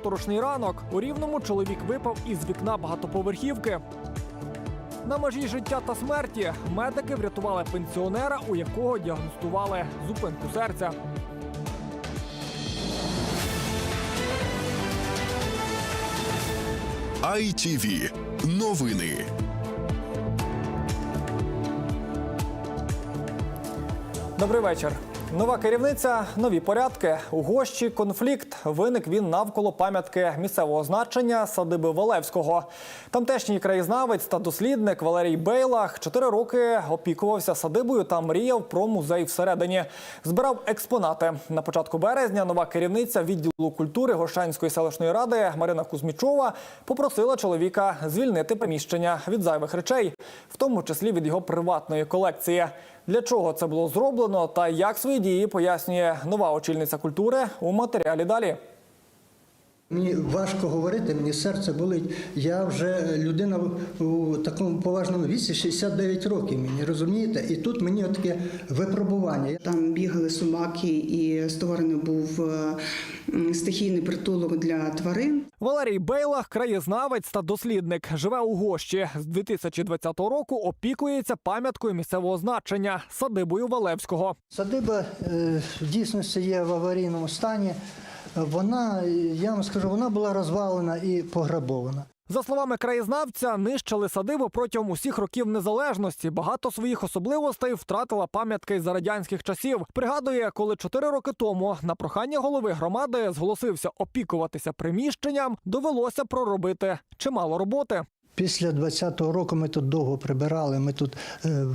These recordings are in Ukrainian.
Моторошний ранок. У рівному чоловік випав із вікна багатоповерхівки. На межі життя та смерті медики врятували пенсіонера, у якого діагностували зупинку серця. ITV. Новини. Добрий вечір. Нова керівниця, нові порядки. У гощі конфлікт. Виник він навколо пам'ятки місцевого значення садиби Валевського. Тамтешній краєзнавець та дослідник Валерій Бейлах чотири роки опікувався садибою та мріяв про музей всередині. Збирав експонати. На початку березня нова керівниця відділу культури Гощанської селищної ради Марина Кузьмічова попросила чоловіка звільнити приміщення від зайвих речей, в тому числі від його приватної колекції. Для чого це було зроблено та як свої дії пояснює нова очільниця культури у матеріалі далі. Мені важко говорити, мені серце болить. Я вже людина у такому поважному віці, 69 років мені, розумієте? І тут мені таке випробування. Там бігали собаки, і створений був е, стихійний притулок для тварин. Валерій Бейлах, краєзнавець та дослідник, живе у Гощі. З 2020 року опікується пам'яткою місцевого значення садибою Валевського. Садиба е, в дійсності є в аварійному стані. Вона, я вам скажу, вона була розвалена і пограбована. За словами краєзнавця, нищили садибу протягом усіх років незалежності. Багато своїх особливостей втратила пам'ятка із за радянських часів. Пригадує, коли чотири роки тому на прохання голови громади зголосився опікуватися приміщенням, довелося проробити чимало роботи. Після 20-го року ми тут довго прибирали. Ми тут е,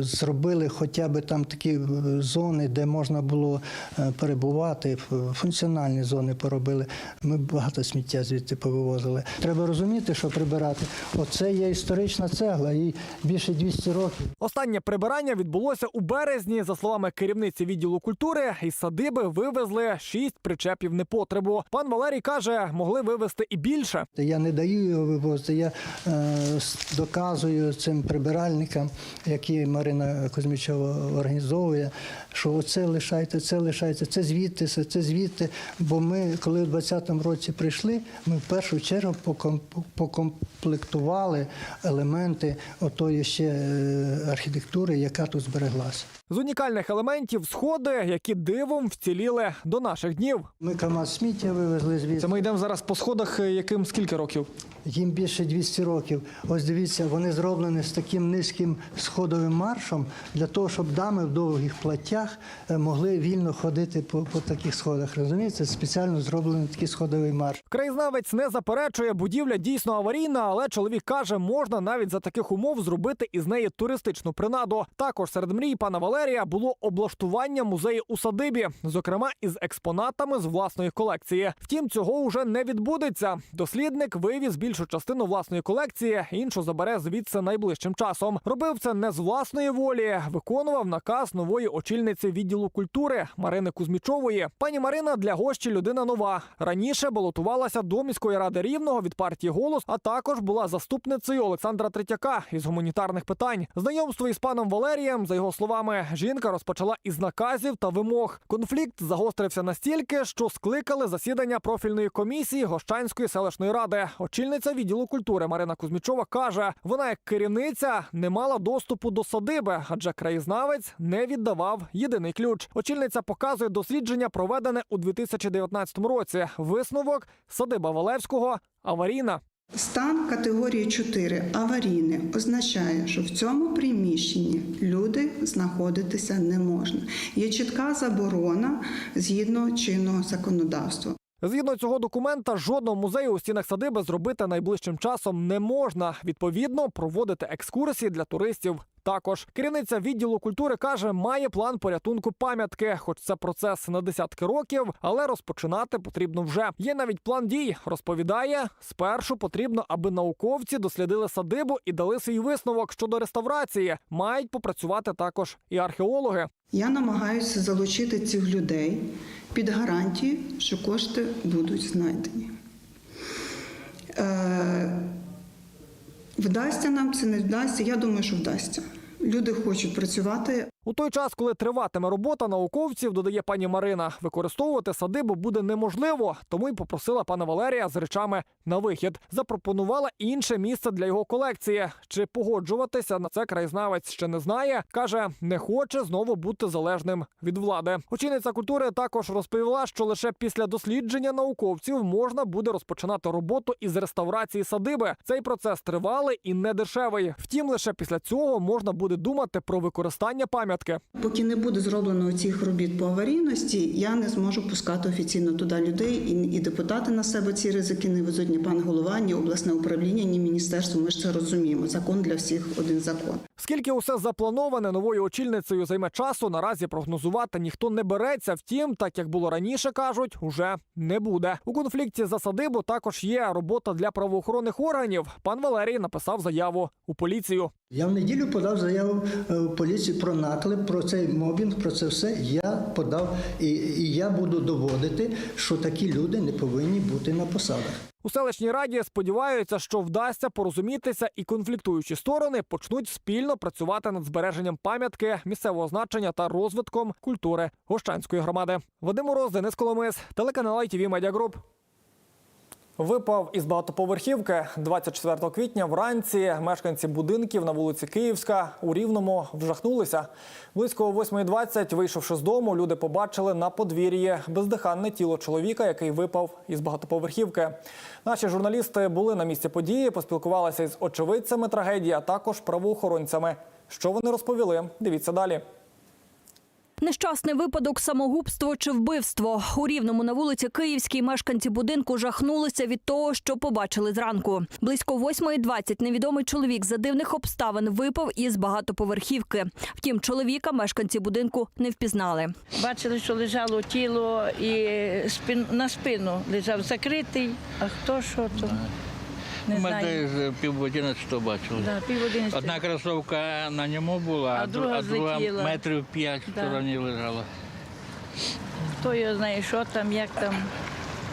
зробили хоча б там такі е, зони, де можна було е, перебувати. Функціональні зони поробили. Ми багато сміття звідти повивозили. Треба розуміти, що прибирати. Оце є історична цегла, їй більше 200 років. Останнє прибирання відбулося у березні. За словами керівниці відділу культури, із садиби вивезли шість причепів непотребу. Пан Валерій каже, могли вивезти і більше. Я не даю його вивозити, я доказую цим прибиральникам, які Марина Кузьмічова організовує, що оце лишайте, це лишайте, це звідти, це, це звідти. Бо ми, коли в 20-му році прийшли, ми в першу чергу поком- покомплектували елементи отої ще е, архітектури, яка тут збереглася. З унікальних елементів сходи, які дивом вціліли до наших днів. Ми КАМАЗ сміття вивезли звідси. ми йдемо зараз по сходах, яким скільки років? Їм більше 200 років. Ось дивіться, вони зроблені з таким низьким сходовим маршем для того, щоб дами в довгих платтях е, могли вільно ходити по, по таких сходах. Розумієте, спеціально зроблений такий сходовий марш. Краєзнавець не заперечує, будівля дійсно аварійна, але чоловік каже, можна навіть за таких умов зробити із неї туристичну принаду. Також серед мрій пана Валерія було облаштування музею у садибі, зокрема із експонатами з власної колекції. Втім, цього уже не відбудеться. Дослідник вивіз більшу частину власної колекції, іншу забере звідси найближчим часом. Робив це не з власної волі, виконував наказ нової очільниці відділу культури Марини Кузьмічової. Пані Марина для гощі людина нова. Раніше балотувалася до міської ради рівного від партії голос, а також була заступницею Олександра Третяка із гуманітарних питань. Знайомство із паном Валерієм, за його словами, жінка розпочала із наказів та вимог. Конфлікт загострився настільки, що скликали засідання профільної комісії Гощанської селищної ради. Очільниця відділу культури Марина Кузьмічова каже, вона як керівниця не мала доступу до садиби, адже краєзнавець не віддавав єдиний ключ. Очільниця показує дослідження, проведене у 2019 році. Висновок садиба Валевського аварійна. Стан категорії 4 аварійне означає, що в цьому приміщенні люди знаходитися не можна. Є чітка заборона згідно чинного законодавства. Згідно цього документа, жодного музею у стінах садиби зробити найближчим часом не можна. Відповідно, проводити екскурсії для туристів. Також керівниця відділу культури каже, має план порятунку пам'ятки, хоч це процес на десятки років, але розпочинати потрібно вже. Є навіть план дій. Розповідає, спершу потрібно, аби науковці дослідили садибу і дали свій висновок щодо реставрації. Мають попрацювати також і археологи. Я намагаюся залучити цих людей під гарантії, що кошти будуть знайдені. Е, вдасться нам це не вдасться. Я думаю, що вдасться. Люди хочуть працювати. У той час, коли триватиме робота науковців, додає пані Марина, використовувати садибу буде неможливо, тому й попросила пана Валерія з речами на вихід. Запропонувала інше місце для його колекції. Чи погоджуватися на це краєзнавець ще не знає. каже, не хоче знову бути залежним від влади. Очільниця культури також розповіла, що лише після дослідження науковців можна буде розпочинати роботу із реставрації садиби. Цей процес тривалий і не дешевий. Втім, лише після цього можна буде думати про використання пам'ятки. Поки не буде зроблено цих робіт по аварійності, я не зможу пускати офіційно туди людей, і, і депутати на себе ці ризики не везуть, ні пан голова, ні обласне управління, ні міністерство. Ми ж це розуміємо. Закон для всіх один закон. Скільки усе заплановане новою очільницею займе часу, наразі прогнозувати ніхто не береться. Втім, так як було раніше, кажуть, уже не буде. У конфлікті за садибу також є робота для правоохоронних органів. Пан Валерій написав заяву у поліцію. Я в неділю подав заяву е, в поліцію про наклеп, про цей мобінг, про це все. Я подав і, і я буду доводити, що такі люди не повинні бути на посадах. У селищній раді сподіваються, що вдасться порозумітися, і конфліктуючі сторони почнуть спільно працювати над збереженням пам'ятки місцевого значення та розвитком культури Гощанської громади. Вадим Мороз, Денис Коломис, телеканал Media Group. Випав із багатоповерхівки 24 квітня вранці. Мешканці будинків на вулиці Київська у Рівному вжахнулися. Близько о 8.20, вийшовши з дому, люди побачили на подвір'ї бездиханне тіло чоловіка, який випав із багатоповерхівки. Наші журналісти були на місці події, поспілкувалися із очевидцями трагедії, а також правоохоронцями. Що вони розповіли? Дивіться далі. Нещасний випадок, самогубство чи вбивство. У Рівному на вулиці Київській мешканці будинку жахнулися від того, що побачили зранку. Близько 8.20 невідомий чоловік за дивних обставин випав із багатоповерхівки. Втім, чоловіка мешканці будинку не впізнали. Бачили, що лежало тіло і на спину лежав закритий, а хто що то не Ми знаю. десь пів одинадцятого бачили. Да, пів. Одна кросовка на ньому була, А а, друга друга, а друга злетіла. метрів п'ять в Да. стороні лежала. Хто його знає, що там, як там.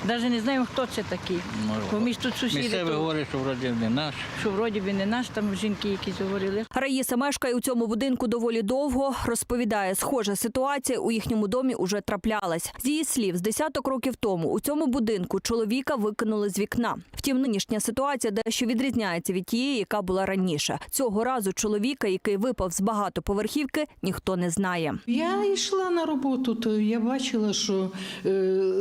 Навіть не знаємо, хто це такий. Ну, Бо між тут сусіди, Місцеві то, говорять, що вроді не наш. що вроді би не наш, там жінки якісь говорили. Раїса мешкає у цьому будинку доволі довго. Розповідає, схожа ситуація у їхньому домі уже траплялась. З її слів, з десяток років тому у цьому будинку чоловіка викинули з вікна. Втім, нинішня ситуація дещо відрізняється від тієї, яка була раніше. Цього разу чоловіка, який випав з багатоповерхівки, ніхто не знає. Я йшла на роботу, то я бачила, що е,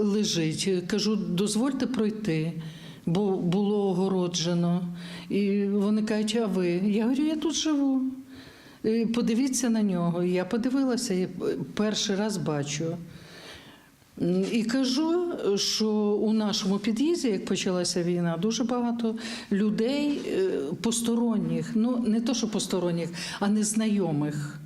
лежить. Кажу, дозвольте пройти, бо було огороджено. І вони кажуть, а ви? Я говорю, я тут живу. «Е, Подивіться на нього. Я подивилася, я перший раз бачу. І кажу, що у нашому під'їзді, як почалася війна, дуже багато людей е, посторонніх, ну не то, що посторонніх, а незнайомих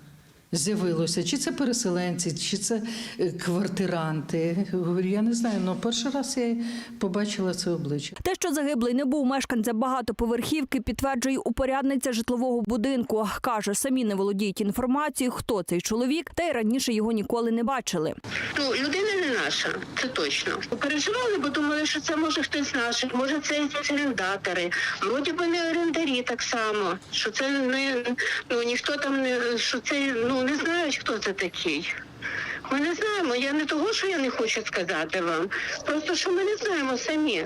з'явилося. Чи це переселенці, чи це е, квартиранти. Говорю, я не знаю, але перший раз я побачила це обличчя. Те, що загиблий не був мешканцем багатоповерхівки, підтверджує упорядниця житлового будинку. Каже, самі не володіють інформацією, хто цей чоловік, та й раніше його ніколи не бачили. Ну, людина не наша, це точно. Переживали, бо думали, що це може хтось з наших, може це якісь орендатори. Вроді би не орендарі так само, що це не ну ніхто там не що це ну не знають, хто це такий. Ми не знаємо. Я не того, що я не хочу сказати вам. Просто що ми не знаємо самі.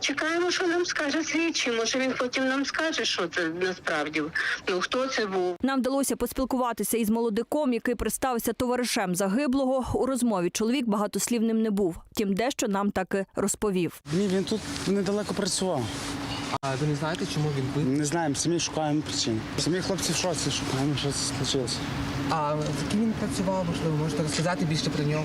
Чекаємо, що нам скаже слідчий. Може він потім нам скаже, що це насправді. Ну хто це був. Нам вдалося поспілкуватися із молодиком, який представився товаришем загиблого. У розмові чоловік багатослівним не був. Втім, дещо нам таки розповів. Ні, він тут недалеко працював. А ви не знаєте, чому він бив? Не знаємо, самі шукаємо причин. Самі хлопці в шоці шукаємо, що це случилося. А з ким він працював, можливо, можете розказати більше про нього?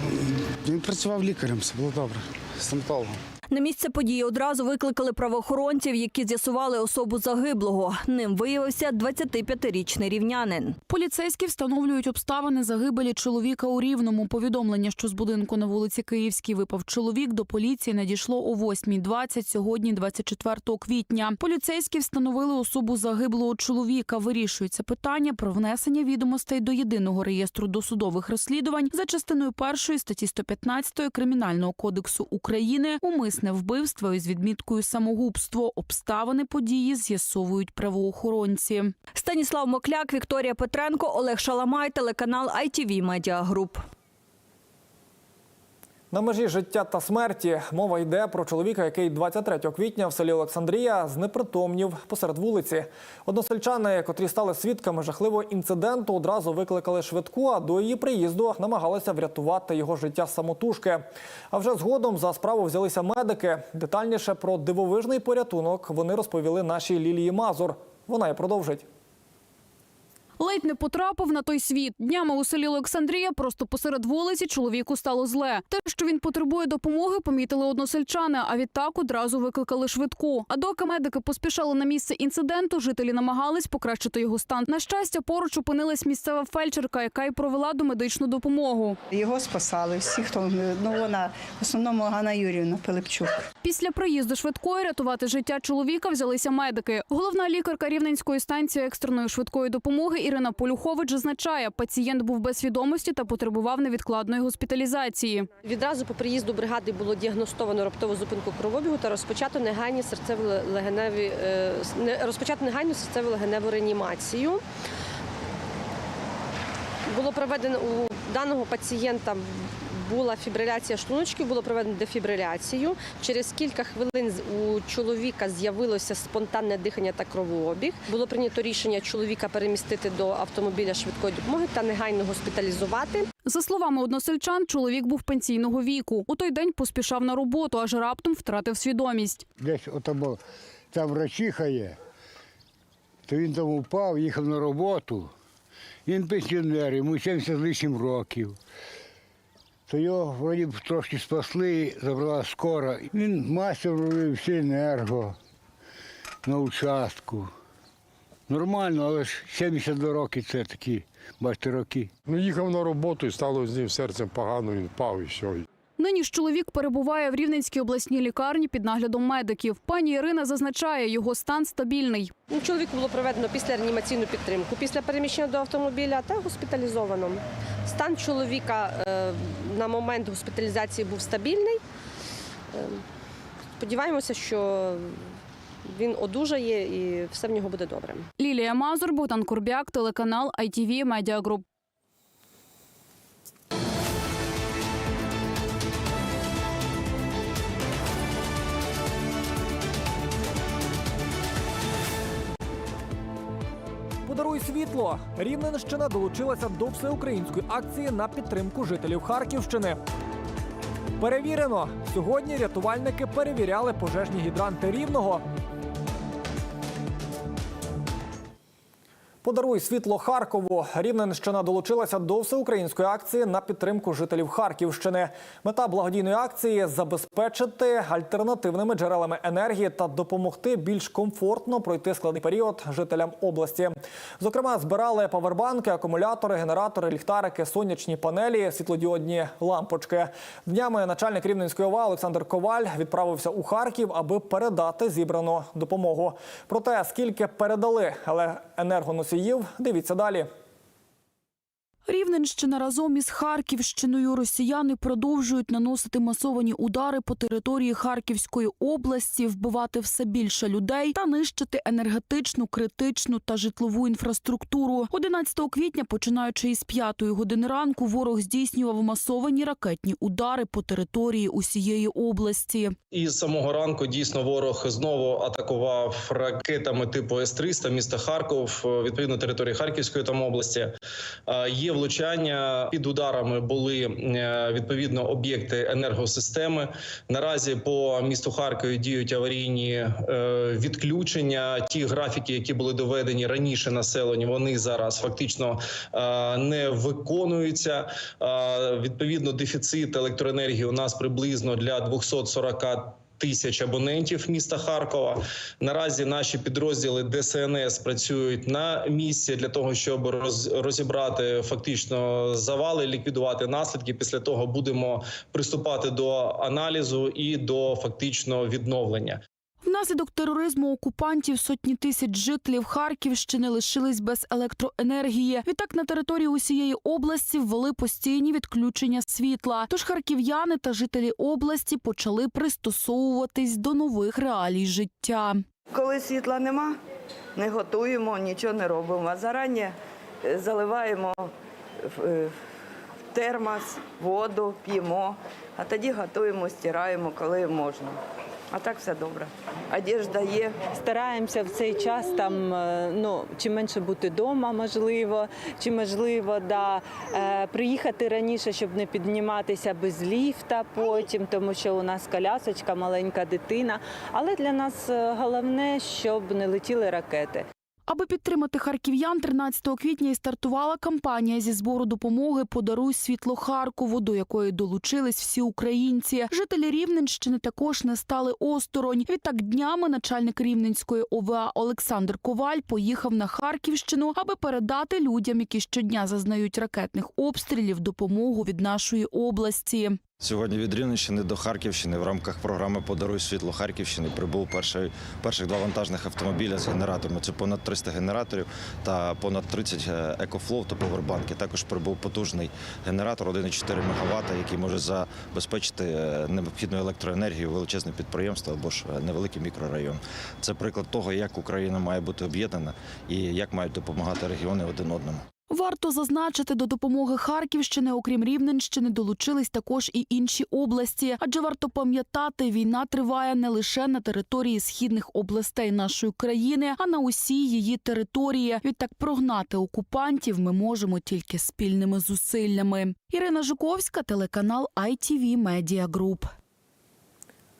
Він працював лікарем, все було добре. Стоматологом. На місце події одразу викликали правоохоронців, які з'ясували особу загиблого. Ним виявився 25-річний рівнянин. Поліцейські встановлюють обставини загибелі чоловіка у Рівному. Повідомлення, що з будинку на вулиці Київській випав чоловік, до поліції надійшло о 8.20 сьогодні, 24 квітня. Поліцейські встановили особу загиблого чоловіка. Вирішується питання про внесення відомостей до єдиного реєстру досудових розслідувань за частиною першої статті 115 Кримінального кодексу України умисне умисне вбивство із відміткою самогубство. Обставини події з'ясовують правоохоронці. Станіслав Мокляк, Вікторія Петренко, Олег Шаламай, телеканал ITV Media Group. На межі життя та смерті мова йде про чоловіка, який 23 квітня в селі Олександрія знепритомнів посеред вулиці. Односельчани, котрі стали свідками жахливого інциденту, одразу викликали швидку, а до її приїзду намагалися врятувати його життя самотужки. А вже згодом за справу взялися медики. Детальніше про дивовижний порятунок вони розповіли нашій Лілії Мазур. Вона і продовжить. Ледь не потрапив на той світ. Днями у селі Олександрія просто посеред вулиці чоловіку стало зле. Те, що він потребує допомоги, помітили односельчани, а відтак одразу викликали швидку. А доки медики поспішали на місце інциденту, жителі намагались покращити його стан. На щастя, поруч опинилась місцева фельдшерка, яка й провела домедичну допомогу. Його спасали всі, хто ну вона в основному Ганна Юрівна Пилипчук. Після приїзду швидкої рятувати життя чоловіка взялися медики. Головна лікарка Рівненської станції екстреної швидкої допомоги Ірина Полюхович зазначає, пацієнт був без свідомості та потребував невідкладної госпіталізації. Відразу по приїзду бригади було діагностовано раптову зупинку кровобігу та розпочато негайні серцево-легеневі е, розпочато негайну серцево-легеневу реанімацію. Було проведено у даного пацієнта була фібриляція шлуночків, було проведено дефібриляцію. Через кілька хвилин у чоловіка з'явилося спонтанне дихання та кровообіг. Було прийнято рішення чоловіка перемістити до автомобіля швидкої допомоги та негайно госпіталізувати. За словами односельчан, чоловік був пенсійного віку. У той день поспішав на роботу, аж раптом втратив свідомість. Десь отамо, там врачиха є, то він там упав, їхав на роботу. Він пенсіонер, йому 70 з лишнім років. То його вроді б трошки спасли, забрала скора. Він мастер робив всі енерго на участку. Нормально, але ж 72 роки це такі, бачите, роки. Ну, їхав на роботу і стало з ним серцем погано, він впав і все. Нині ж чоловік перебуває в Рівненській обласній лікарні під наглядом медиків. Пані Ірина зазначає, його стан стабільний. Ну, Чоловіку було проведено після реанімаційну підтримку, після переміщення до автомобіля та госпіталізовано. Стан чоловіка е, на момент госпіталізації був стабільний. Е, сподіваємося, що він одужає і все в нього буде добре. Лілія Мазур, Богдан Курбяк, телеканал ITV Media Group. Подаруй світло. Рівненщина долучилася до всеукраїнської акції на підтримку жителів Харківщини. Перевірено. Сьогодні рятувальники перевіряли пожежні гідранти рівного. Подаруй світло Харкову. Рівненщина долучилася до всеукраїнської акції на підтримку жителів Харківщини. Мета благодійної акції забезпечити альтернативними джерелами енергії та допомогти більш комфортно пройти складний період жителям області. Зокрема, збирали павербанки, акумулятори, генератори, ліхтарики, сонячні панелі, світлодіодні лампочки. Днями начальник Рівненської ОВА Олександр Коваль відправився у Харків, аби передати зібрану допомогу. Про те, скільки передали, але енергоносіїв, дивіться далі. Рівненщина разом із Харківщиною росіяни продовжують наносити масовані удари по території Харківської області, вбивати все більше людей та нищити енергетичну, критичну та житлову інфраструктуру. 11 квітня, починаючи із 5 години ранку, ворог здійснював масовані ракетні удари по території усієї області. І з самого ранку дійсно ворог знову атакував ракетами типу С-300 міста Харків, відповідно території Харківської там області. Е, Є влучання під ударами були е, відповідно об'єкти енергосистеми. Наразі по місту Харкові діють аварійні е, відключення. Ті графіки, які були доведені раніше населенню, вони зараз фактично е, не виконуються. Відповідно, дефіцит електроенергії у нас приблизно для 240 Тисяч абонентів міста Харкова наразі наші підрозділи ДСНС працюють на місці для того, щоб роз, розібрати фактично завали, ліквідувати наслідки. Після того будемо приступати до аналізу і до фактично відновлення. Внаслідок тероризму окупантів сотні тисяч жителів Харківщини лишились без електроенергії. Відтак на території усієї області ввели постійні відключення світла. Тож харків'яни та жителі області почали пристосовуватись до нових реалій життя. Коли світла нема, не готуємо, нічого не робимо. А зарані е, заливаємо е, в термос, воду, п'ємо, а тоді готуємо, стираємо, коли можна. А так все добре. Одежда є. Стараємося в цей час там е, ну чим менше бути вдома, можливо, чи можливо, да е, приїхати раніше, щоб не підніматися без ліфта потім, тому що у нас колясочка, маленька дитина. Але для нас е, головне, щоб не летіли ракети. Аби підтримати харків'ян, 13 квітня і стартувала кампанія зі збору допомоги Подаруй світло Харкову, до якої долучились всі українці. Жителі Рівненщини також не стали осторонь. Відтак днями начальник Рівненської ОВА Олександр Коваль поїхав на Харківщину, аби передати людям, які щодня зазнають ракетних обстрілів, допомогу від нашої області. Сьогодні від Рівненщини до Харківщини в рамках програми Подаруй світло Харківщини прибув перший, перших два вантажних автомобіля з генераторами. Це понад 300 генераторів та понад 30 екофлоу та повербанки. Також прибув потужний генератор 1,4 МВт, який може забезпечити е, необхідну електроенергію величезне підприємство або ж е, невеликий мікрорайон. Це приклад того, як Україна має бути об'єднана і як мають допомагати регіони один одному. Варто зазначити, до допомоги Харківщини, окрім Рівненщини, долучились також і інші області. Адже варто пам'ятати, війна триває не лише на території східних областей нашої країни, а на усій її території. Відтак прогнати окупантів ми можемо тільки спільними зусиллями. Ірина Жуковська, телеканал ITV Media Group.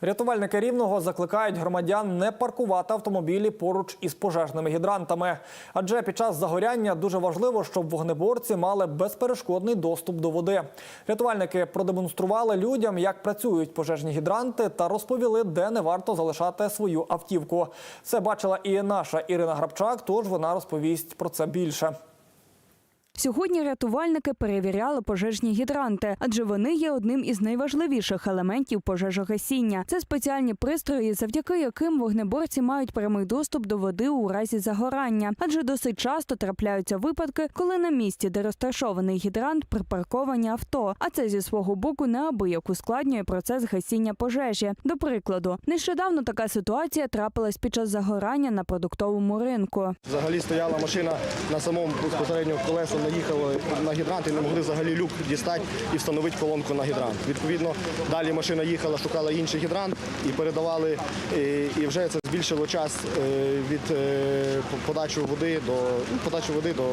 Рятувальники рівного закликають громадян не паркувати автомобілі поруч із пожежними гідрантами. Адже під час загоряння дуже важливо, щоб вогнеборці мали безперешкодний доступ до води. Рятувальники продемонстрували людям, як працюють пожежні гідранти, та розповіли, де не варто залишати свою автівку. Це бачила і наша Ірина Грабчак, тож вона розповість про це більше. Сьогодні рятувальники перевіряли пожежні гідранти, адже вони є одним із найважливіших елементів пожежогасіння. Це спеціальні пристрої, завдяки яким вогнеборці мають прямий доступ до води у разі загорання. Адже досить часто трапляються випадки, коли на місці, де розташований гідрант, припарковані авто. А це зі свого боку неабияк ускладнює процес гасіння пожежі. До прикладу, нещодавно така ситуація трапилась під час загорання на продуктовому ринку. Взагалі стояла машина на самому безпосередньо колесо наїхала на гідрант і не могли взагалі люк дістати і встановити колонку на гідрант. Відповідно, далі машина їхала, шукала інший гідрант і передавали, і, вже це збільшило час е, від е, подачі води до ну, подачі води до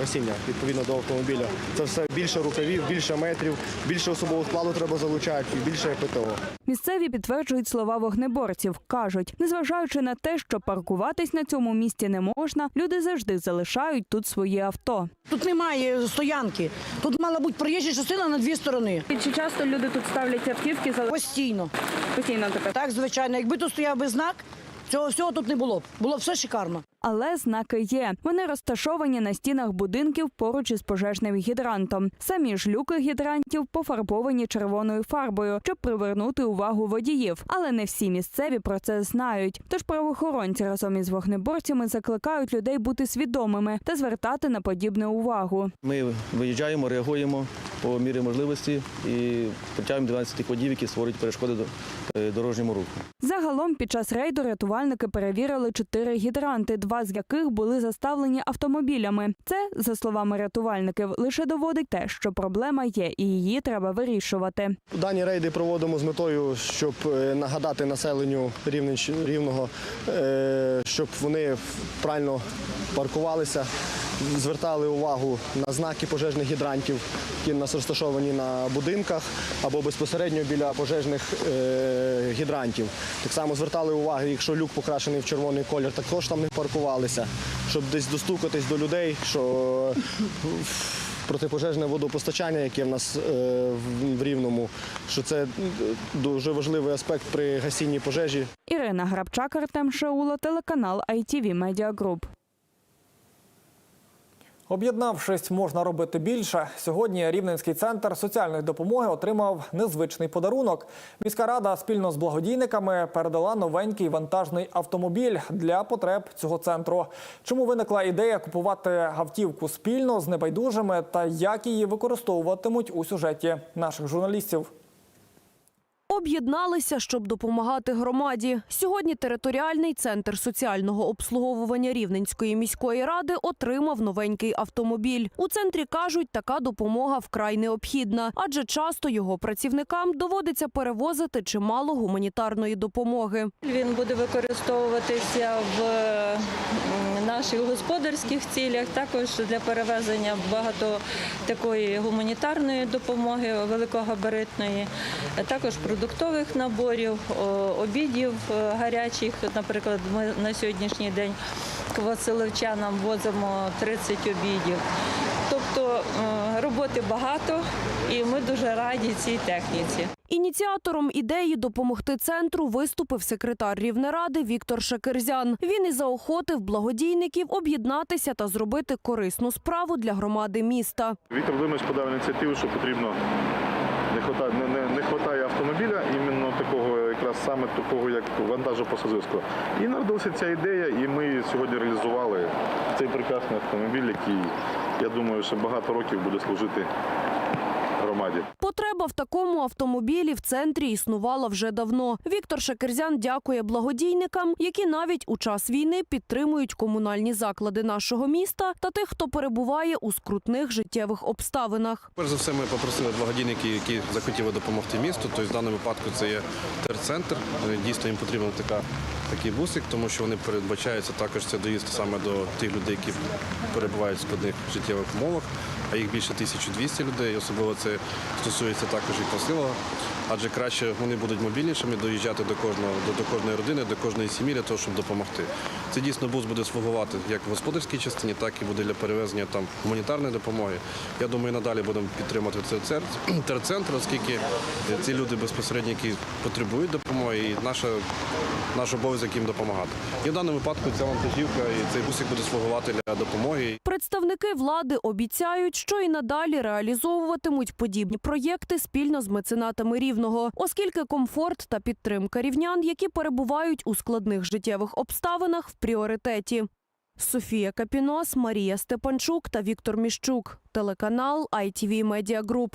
гасіння, відповідно до автомобіля. Це все більше рукавів, більше метрів, більше особового складу треба залучати і більше ПТО. Місцеві підтверджують слова вогнеборців. кажуть, незважаючи на те, що паркуватись на цьому місці не можна, люди завжди залишають тут свої авто. Тут немає стоянки. Тут мала бути проїжджа частина на дві сторони. Чи часто люди тут ставлять автівки? Постійно. Постійно тепер. Так, звичайно. Якби тут стояв би знак, цього всього тут не було б. Було б все шикарно. Але знаки є. Вони розташовані на стінах будинків поруч із пожежним гідрантом. Самі ж люки гідрантів пофарбовані червоною фарбою, щоб привернути увагу водіїв. Але не всі місцеві про це знають. Тож правоохоронці разом із вогнеборцями закликають людей бути свідомими та звертати на подібне увагу. Ми виїжджаємо, реагуємо по мірі можливості і притягуємо 12 водів, які створюють перешкоди е, дорожньому руху. Загалом під час рейду рятувальники перевірили чотири гідранти, два з яких були заставлені автомобілями. Це, за словами рятувальників, лише доводить те, що проблема є, і її треба вирішувати. Дані рейди проводимо з метою, щоб е, нагадати населенню рівного, е, щоб вони правильно паркувалися, звертали увагу на знаки пожежних гідрантів, які у нас розташовані на будинках або безпосередньо біля пожежних е, гідрантів. Так само звертали увагу, якщо люк покрашений в червоний колір, також там не паркувалися, щоб десь достукатись до людей, що протипожежне водопостачання, яке в нас е, в- в Рівному, що це е, дуже важливий аспект при гасінні пожежі. Ірина Грабчак, Артем Шаула, телеканал ITV Media Group. Об'єднавшись, можна робити більше. Сьогодні Рівненський центр соціальної допомоги отримав незвичний подарунок. Міська рада спільно з благодійниками передала новенький вантажний автомобіль для потреб цього центру. Чому виникла ідея купувати автівку спільно з небайдужими та як її використовуватимуть у сюжеті наших журналістів? Об'єдналися, щоб допомагати громаді. Сьогодні територіальний центр соціального обслуговування Рівненської міської ради отримав новенький автомобіль. У центрі кажуть, така допомога вкрай необхідна, адже часто його працівникам доводиться перевозити чимало гуманітарної допомоги. Він буде використовуватися в м, наших господарських цілях, також для перевезення багато такої гуманітарної допомоги великогабаритної, також продуктових наборів, обідів е, гарячих. Наприклад, ми на сьогоднішній день Василевчанам возимо 30 обідів. Тобто е, роботи багато, і ми дуже раді цій техніці. Ініціатором ідеї допомогти центру виступив секретар Рівнеради Віктор Шакерзян. Він і заохотив благодійників об'єднатися та зробити корисну справу для громади міста. Віктор Володимирович подав ініціативу, що потрібно не хватає, не, не, не автомобіля, іменно такого, якраз саме такого, як вантажо-пасажирського. І народилася ця ідея, і ми сьогодні реалізували цей прекрасний автомобіль, який, я думаю, ще багато років буде служити громаді. Потреба в такому автомобілі в центрі існувала вже давно. Віктор Шакерзян дякує благодійникам, які навіть у час війни підтримують комунальні заклади нашого міста та тих, хто перебуває у скрутних життєвих обставинах. Перш за все, ми попросили благодійників, які захотіли допомогти місту. Тобто в даному випадку це є терцентр. Дійсно, їм потрібен така, такий бусик, тому що вони передбачаються також це доїзд саме до тих людей, які перебувають в складних життєвих умовах, а їх більше 1200 людей. Особливо це стосується також і посила. Адже краще вони будуть мобільнішими доїжджати до кожного до, кожної родини, до кожної сім'ї для того, щоб допомогти. Це дійсно бус буде слугувати як в господарській частині, так і буде для перевезення там гуманітарної допомоги. Я думаю, надалі будемо підтримати цей терцентр, оскільки ці люди безпосередньо які потребують допомоги, і наша наш обов'язок їм допомагати. І в даному випадку ця вантажівка і цей бусик буде слугувати для допомоги. Представники влади обіцяють, що і надалі реалізовуватимуть подібні проєкти спільно з меценатами рівного, оскільки комфорт та підтримка рівнян, які перебувають у складних життєвих обставинах, в пріоритеті. Софія Капінос, Марія Степанчук та Віктор Міщук. Телеканал ITV Media Group.